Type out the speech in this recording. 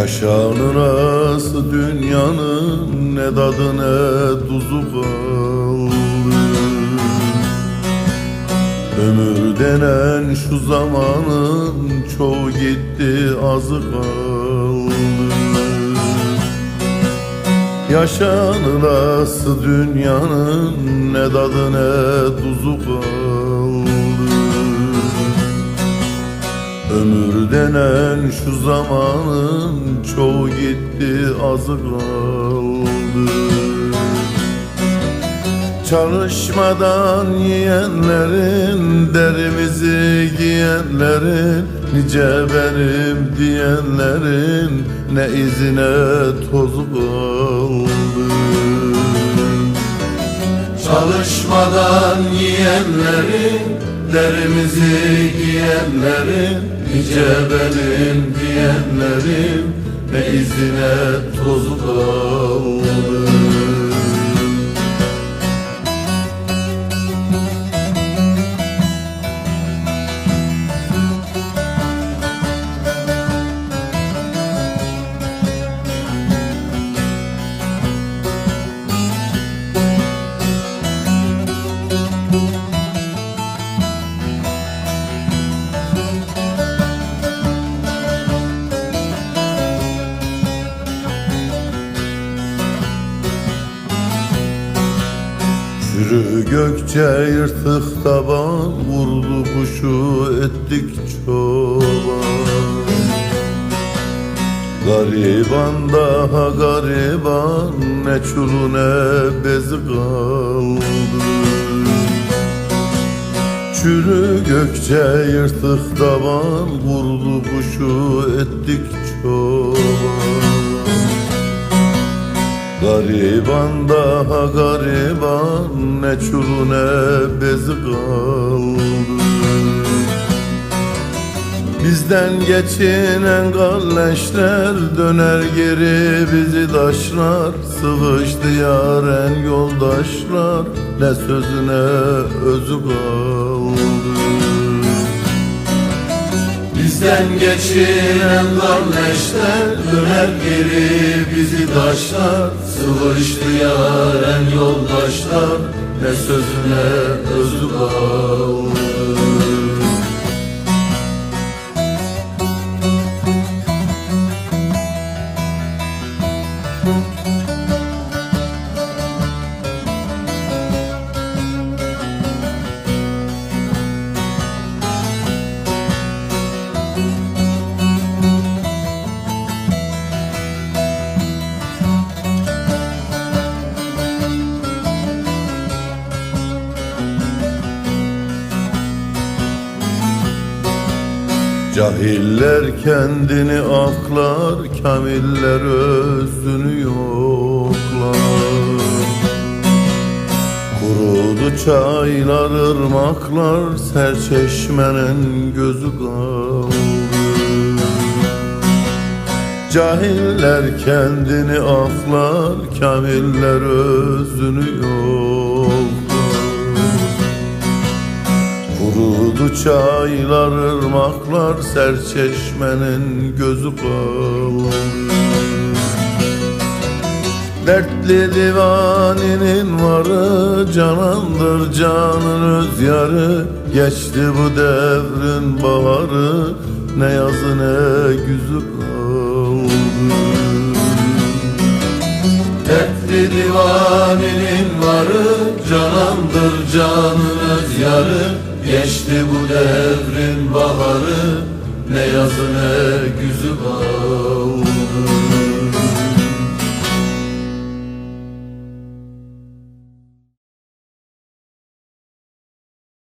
Yaşanırası dünyanın ne tadı ne tuzu kaldı. Ömür denen şu zamanın çoğu gitti azı kaldı. Yaşanırası dünyanın ne tadı ne tuzu kaldı Ömür denen şu zamanın çoğu gitti azı kaldı Çalışmadan yiyenlerin derimizi giyenlerin Nice benim diyenlerin ne izine tozu kaldı. Çalışmadan yiyenlerin derimizi giyenlerin Nice benim diyenlerin ne izine tozu kaldı gökçe yırtık taban Vurdu kuşu ettik çoban. Gariban daha gariban Ne çulu ne bezi kaldı. Çürü gökçe yırtık taban Vurdu kuşu ettik çoban Gariban daha gariban ne çulu ne bezi kaldı Bizden geçinen galleşler döner geri bizi taşlar. Sıvıştı yaren yoldaşlar ne sözüne özü kaldı Bizden geçinen kardeşler döner geri bizi taşlar Sıvıştı yaren yoldaşlar. Ne sözüne özü kaldı Cahiller kendini aklar, kamiller özünü yoklar. Kurudu çaylar, ırmaklar, serçeşmenin gözü kaldı Cahiller kendini aklar, kamiller özünü yoklar çaylar, ırmaklar, serçeşmenin gözü kaldı Dertli divaninin varı canandır canın öz yarı. Geçti bu devrin baharı ne yazı ne güzü kaldı Dertli divaninin varı canandır canın öz yarı Geçti bu devrin baharı ne yazı ne güzü kaldı